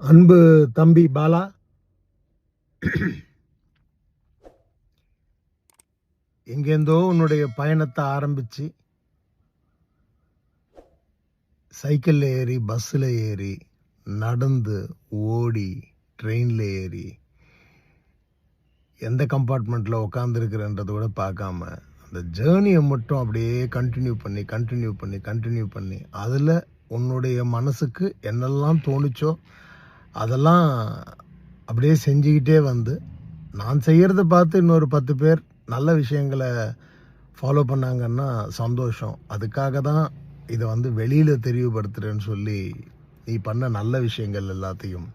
அன்பு தம்பி பாலா. எங்கேருந்தோ உன்னுடைய பயணத்தை ஆரம்பிச்சு சைக்கிளில் ஏறி பஸ்ஸில் ஏறி நடந்து ஓடி ட்ரெயினில் ஏறி எந்த கம்பார்ட்மெண்ட்டில் உட்காந்துருக்குறன்றத கூட பார்க்காம அந்த ஜேர்னியை மட்டும் அப்படியே கண்டினியூ பண்ணி கண்டினியூ பண்ணி கண்டினியூ பண்ணி அதில் உன்னுடைய மனசுக்கு என்னெல்லாம் தோணுச்சோ அதெல்லாம் அப்படியே செஞ்சுக்கிட்டே வந்து நான் செய்கிறத பார்த்து இன்னொரு பத்து பேர் நல்ல விஷயங்களை ஃபாலோ பண்ணாங்கன்னா சந்தோஷம். அதுக்காக தான் இதை வந்து வெளியில் தெளிவுபடுத்துகிறேன்னு சொல்லி நீ பண்ண நல்ல விஷயங்கள் எல்லாத்தையும்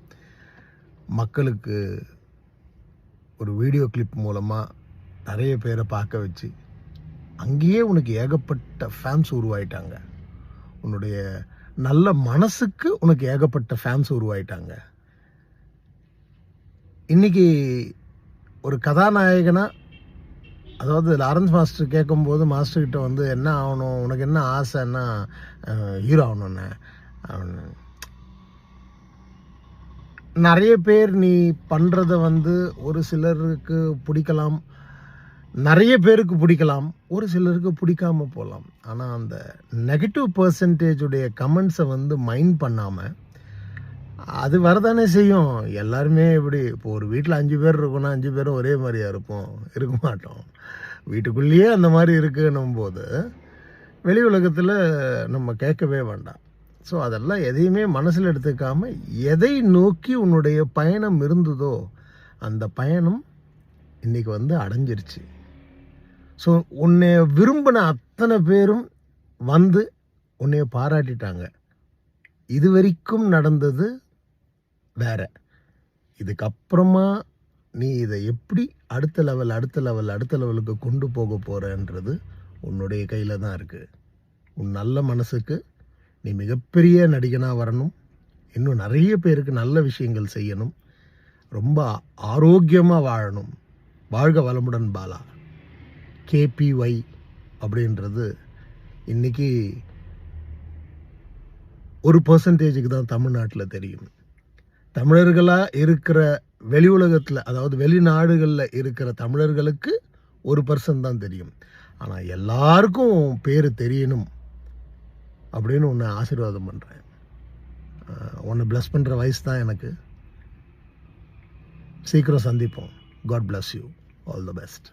மக்களுக்கு ஒரு வீடியோ கிளிப் மூலமாக நிறைய பேரை பார்க்க வச்சு அங்கேயே உனக்கு ஏகப்பட்ட ஃபேன்ஸ் உருவாயிட்டாங்க. உன்னுடைய நல்ல மனசுக்கு உனக்கு ஏகப்பட்ட ஃபேன்ஸ் உருவாயிட்டாங்க. இன்னைக்கு ஒரு கதாநாயகனா அதாவது லாரன்ஸ் மாஸ்டர் கேட்கும்போது மாஸ்டர்கிட்ட வந்து என்ன ஆகணும் உனக்கு என்ன ஆசைன்னா ஹீரோ ஆகணும்னு. நிறைய பேர் நீ பண்ணுறத வந்து ஒரு சிலருக்கு பிடிக்கலாம் நிறைய பேருக்கு பிடிக்கலாம் ஒரு சிலருக்கு பிடிக்காம போகலாம் ஆனால் அந்த நெகட்டிவ் பர்சன்டேஜுடைய கமெண்ட்ஸை வந்து மைண்ட் பண்ணாமல் அது வரதானே செய்யும். எல்லாருமே இப்படி இப்போ ஒரு வீட்டில் அஞ்சு பேர் இருக்கோம்னா அஞ்சு பேரும் ஒரே மாதிரியா இருப்போம். இருக்க மாட்டோம். வீட்டுக்குள்ளேயே அந்த மாதிரி இருக்குன்னும் போது வெளி உலகத்தில் நம்ம கேட்கவே வேண்டாம். ஸோ அதெல்லாம் எதையுமே மனசில் எடுத்துக்காமல் எதை நோக்கி உன்னுடைய பயணம் இருந்ததோ அந்த பயணம் இன்னைக்கு வந்து அடைஞ்சிருச்சு. ஸோ உன்னை விரும்பின அத்தனை பேரும் வந்து உன்னைய பாராட்டிட்டாங்க. இது வரைக்கும் நடந்தது வேற. இதுக்கப்புறமா நீ இதை எப்படி அடுத்த லெவல் அடுத்த லெவல் அடுத்த லெவலுக்கு கொண்டு போக போகிறன்றது உன்னுடைய கையில் தான் இருக்குது உன் நல்ல மனசுக்கு நீ மிகப்பெரிய நடிகனாக வரணும். இன்னும் நிறைய பேருக்கு நல்ல விஷயங்கள் செய்யணும். ரொம்ப ஆரோக்கியமாக வாழணும். வாழ்க வளமுடன் பாலா. கேபிஒய் அப்படின்றது இன்னைக்கு ஒரு பர்சன்டேஜுக்கு தான் தமிழ்நாட்டில் தெரியும். தமிழர்களாக இருக்கிற வெளி உலகத்தில் அதாவது வெளிநாடுகளில் இருக்கிற தமிழர்களுக்கு ஒரு பர்சன்ட் தான் தெரியும். ஆனால் எல்லாருக்கும் பேர் தெரியணும் அப்படின்னு உன்னை ஆசீர்வாதம் பண்ணுறேன் உன்னை ப்ளஸ் பண்ணுற வயசு தான் எனக்கு. சீக்கிரம் சந்திப்போம். God bless you all the best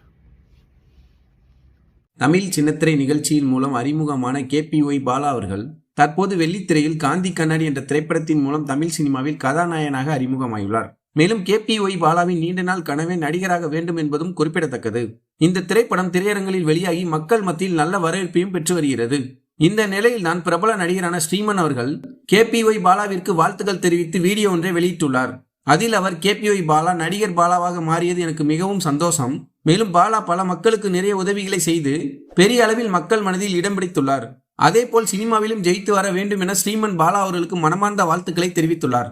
Tamil சின்னத்திரை நிகழ்ச்சியின் மூலம் அறிமுகமான கேபிஒய் பாலா அவர்கள் தற்போது வெள்ளித்திரையில் காந்தி கண்ணாடி என்ற திரைப்படத்தின் மூலம் தமிழ் சினிமாவில் கதாநாயகனாக அறிமுகமாயுள்ளார். மேலும் கேபிஒய் பாலாவின் நீண்ட நாள் கனவே நடிகராக வேண்டும் என்பதும் குறிப்பிடத்தக்கது. இந்த திரைப்படம் திரையரங்களில் வெளியாகி மக்கள் மத்தியில் நல்ல வரவேற்பையும் பெற்று வருகிறது. இந்த நிலையில் தான் பிரபல நடிகரான ஸ்ரீமன் அவர்கள் கேபிஒய் பாலாவிற்கு வாழ்த்துக்கள் தெரிவித்து வீடியோ ஒன்றை வெளியிட்டுள்ளார். அதில் அவர் கேபிஒய் பாலா நடிகர் பாலாவாக மாறியது எனக்கு மிகவும் சந்தோஷம். மேலும் பாலா பல மக்களுக்கு நிறைய உதவிகளை செய்து பெரிய அளவில் மக்கள் மனதில் இடம் பிடித்துள்ளார். அதேபோல் சினிமாவிலும் ஜெயித்து வர வேண்டும் என ஸ்ரீமன் பாலா அவர்களுக்கு மனமார்ந்த வாழ்த்துக்களை தெரிவித்துள்ளார்.